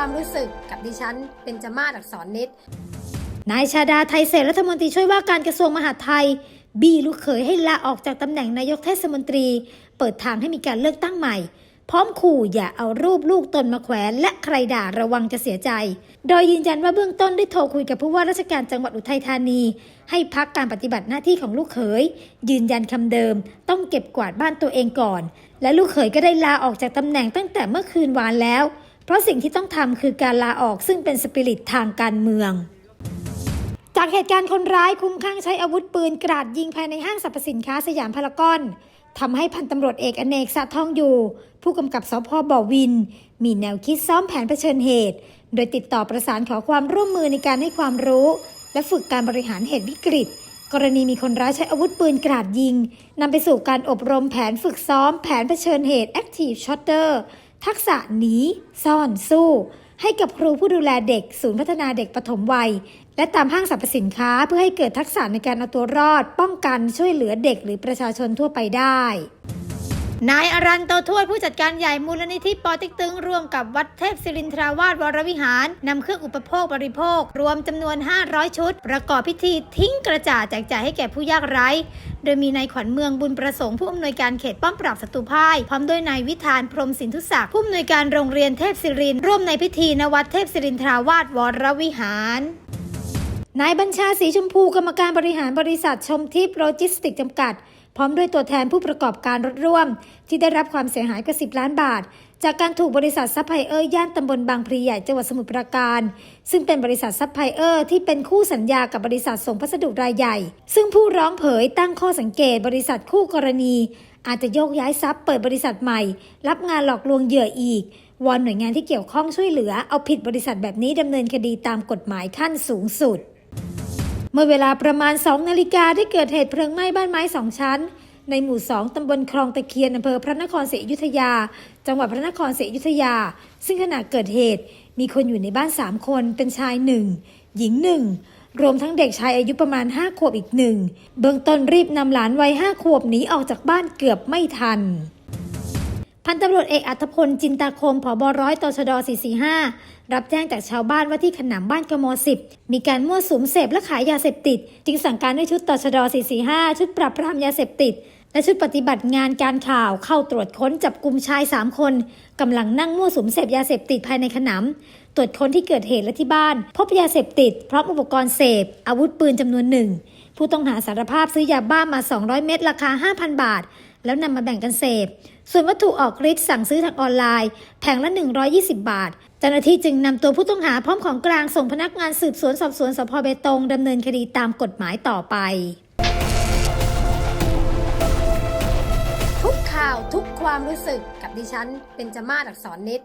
ความรู้สึกกับดิฉันเป็นจมาศอักษรนิดนายชาดาไทยเศรษฐรัฐมนตรีช่วยว่าการกระทรวงมหาดไทย บีลูกเขยให้ลาออกจากตำแหน่งนายกเทศมนตรี เปิดทางให้มีการเลือกตั้งใหม่ พร้อมขู่อย่าเอารูปลูกตนมาแขวน และใครด่าระวังจะเสียใจ โดยยืนยันว่าเบื้องต้นได้โทรคุยกับผู้ว่าราชการจังหวัดอุทัยธานี ให้พักการปฏิบัติหน้าที่ของลูกเขย ยืนยันคำเดิม ต้องเก็บกวาดบ้านตัวเองก่อน และลูกเขยก็ได้ลาออกจากตำแหน่งตั้งแต่เมื่อคืนวานแล้ว เพราะสิ่งที่ต้องทำคือการลาออกซึ่งเป็นสปิริตทางการเมือง จากเหตุการณ์คนร้ายคุ้มข้างใช้อาวุธปืนกราดยิงภายในห้างสรรพสินค้าสยามพารากอนทำให้พันตำรวจเอกอเนกสะทองอยู่ ผู้กำกับสพบ่อวิน มีแนวคิดซ้อมแผนเผชิญเหตุ โดยติดต่อประสานขอความร่วมมือในการให้ความรู้ และฝึกการบริหารเหตุวิกฤต กรณีมีคนร้ายใช้อาวุธปืนกราดยิงนำไปสู่การอบรมแผนฝึกซ้อมแผนเผชิญเหตุ Active Shooter ทักษะหนีซ่อนสู้ ให้กับครูผู้ดูแลเด็ก ศูนย์พัฒนาเด็กปฐมวัย และตามห้างสรรพสินค้าเพื่อให้เกิดทักษะในการเอาตัวรอด ป้องกันช่วยเหลือเด็กหรือประชาชนทั่วไปได้ นายอรันโตทวดผู้จัดการใหญ่มูลนิธิปอติ๊กตึงร่วมกับวัดเทพศิรินทราวาสวรวิหารนำเครื่องอุปโภคบริโภค รวมจำนวน 500 ชุด ประกอบพิธีทิ้งกระจาดแจกจ่ายให้แก่ผู้ยากไร้ โดยมีนายขวัญเมืองบุญประสงค์ผู้อำนวยการเขตป้อมปราบศัตรูพ่ายพร้อมด้วยนายวิธานพรมสินทุศักดิ์ผู้อำนวยการโรงเรียนเทพศิรินร่วมในพิธีณวัดเทพศิรินทราวาสวรวิหารนายบัญชาสีชมพูกรรมการบริหารบริษัทชมทิพย์โลจิสติกจำกัด พร้อมด้วยตัวแทนผู้ประกอบการรถร่วม ที่ได้รับความเสียหายกว่า 10 ล้านบาท จากการถูกบริษัทซัพพลายเออร์ย่านตำบลบางพลีใหญ่จังหวัดสมุทรปราการ ซึ่งเป็นบริษัทซัพพลายเออร์ที่เป็นคู่สัญญากับบริษัทส่งพัสดุรายใหญ่ ซึ่งผู้ร้องเผยตั้งข้อสังเกตบริษัทคู่กรณี อาจจะโยกย้ายทรัพย์เปิดบริษัทใหม่ รับงานหลอกลวงเหยื่ออีกวอนหน่วยงานที่เกี่ยวข้องช่วยเหลือเอาผิดบริษัทแบบนี้ดำเนินคดีตามกฎหมายขั้นสูงสุด มื่อเวลาประมาณ 2 นาฬิกาได้เกิดเหตุเพลิงไหม้บ้านไม้สองชั้น ในหมู่2ตำบลคลองตะเคียนอำเภอพระนครศรีอยุธยา จังหวัดพระนครศรีอยุธยา ซึ่งขณะเกิดเหตุมีคนอยู่ในบ้าน 3 คนเป็นชายหนึ่งหญิงหนึ่งรวมทั้งเด็กชายอายุประมาณ 5 ขวบอีกหนึ่งเบื้องต้นรีบนำหลานวัย5ขวบหนีออกจากบ้านเกือบไม่ทัน พันตำรวจเอกอัธพลจินตาคมผบร้อยตชด445 รับแจ้งจากชาวบ้านว่าที่ขนำบ้านกม10มีการมั่วสุมเสพและขายยาเสพติด จึงสั่งการให้ชุดตชด 445 ชุดปรับปรามยาเสพติด และชุดปฏิบัติงานการข่าวเข้าตรวจค้นจับกลุ่มชาย 3 คนกำลังนั่งมั่วสุมเสพยาเสพติดภายในขนำตรวจค้นที่เกิดเหตุและที่บ้าน พบยาเสพติด พร้อมอุปกรณ์เสพ อาวุธปืนจำนวนหนึ่งผู้ต้องหาสารภาพซื้อยาบ้ามา 200 เม็ดราคา 5,000 บาท แล้วนำมาแบ่งกันเสพ ส่วนวัตถุออกฤทธิ์สั่งซื้อทางออนไลน์แผงละ 120 บาท เจ้าหน้าที่จึงนำตัวผู้ต้องหาพร้อมของกลางส่งพนักงานสืบสวนสอบสวนสพเบตงดำเนินคดีตามกฎหมายต่อไป ทุกข่าวทุกความรู้สึกกับดิฉันเป็นจมาศอักษรนิด